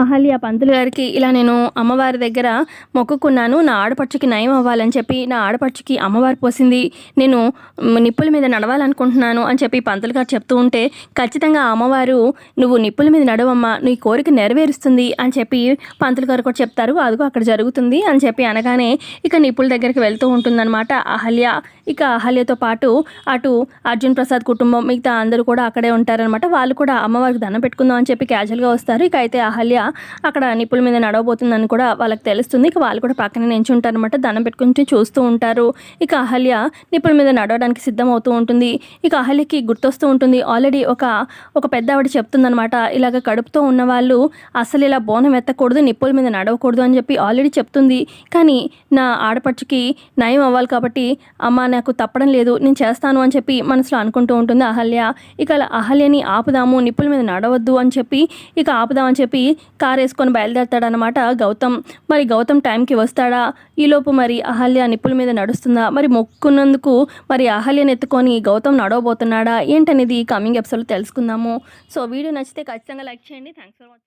అహల్య పంతులు గారికి ఇలా నేను అమ్మవారి దగ్గర మొక్కుకున్నాను. నా ఆడపడుచుకి నయం అవ్వాలని చెప్పి నా ఆడపడుచుకి అమ్మవారు పోసింది. నేను నిప్పుల మీద నడవాలనుకుంటున్నాను అని చెప్పి పంతులు గారు చెప్తూ ఉంటే ఖచ్చితంగా అమ్మవారు నువ్వు నిప్పుల మీద నడవమ్మా నీ కోరిక నెరవేరుస్తుంది అని చెప్పి పంతులు గారు కూడా చెప్తారు. అదిగో అక్కడ జరుగుతుంది అని చెప్పి అనగానే ఇక నిప్పుల దగ్గరికి వెళ్తూ ఉంటుందన్నమాట అహల్య. ఇక అహల్యతో పాటు అటు అర్జున్ ప్రసాద్ కుటుంబం మిగతా అందరూ కూడా అక్కడే ఉంటారనమాట వాళ్ళు కూడా అమ్మవారికి దండం పెట్టుకుందాం అని చెప్పి క్యాజువల్గా వస్తారు. ఇక అయితే అహల్య అక్కడ నిప్పుల మీద నడవబోతుందని కూడా వాళ్ళకి తెలుస్తుంది. ఇక వాళ్ళు కూడా పక్కనే నించుంటారు నించుంటారనమాట దండం పెట్టుకుంటూ చూస్తూ ఉంటారు. ఇక అహల్య నిప్పుల మీద నడవడానికి సిద్ధం అవుతూ ఉంటుంది. ఇక అహల్యకి గుర్తొస్తూ ఉంటుంది. ఆల్రెడీ ఒక ఒక పెద్ద ఆవిడ చెప్తుందనమాట ఇలాగ కడుపుతో ఉన్న వాళ్ళు అసలు ఇలా బోనం ఎత్తకూడదు నిప్పుల మీద నడవకూడదు అని చెప్పి ఆల్రెడీ చెప్తుంది. కానీ నా ఆడపడుచుకి నయం అవ్వాలి కాబట్టి అమ్మ నాకు తప్పడం లేదు నేను చేస్తాను అని చెప్పి మనసులో అనుకుంటూ ఉంటుంది అహల్య. ఇక అలా అహల్యని ఆపుదాము నిప్పుల మీద నడవద్దు అని చెప్పి ఇక ఆపుదామని చెప్పి కార్ వేసుకొని బయలుదేరతాడనమాట గౌతమ్. మరి గౌతమ్ టైంకి వస్తాడా? ఈలోపు మరి అహల్య నిప్పుల మీద నడుస్తుందా? మరి మొక్కున్నందుకు మరి అహల్యను ఎత్తుకొని గౌతమ్ నడవబోతున్నాడా? ఏంటనేది కమింగ్ ఎపిసోడ్లో తెలుసుకుందాము. సో వీడియో నచ్చితే ఖచ్చితంగా లైక్ చేయండి. Thanks for watching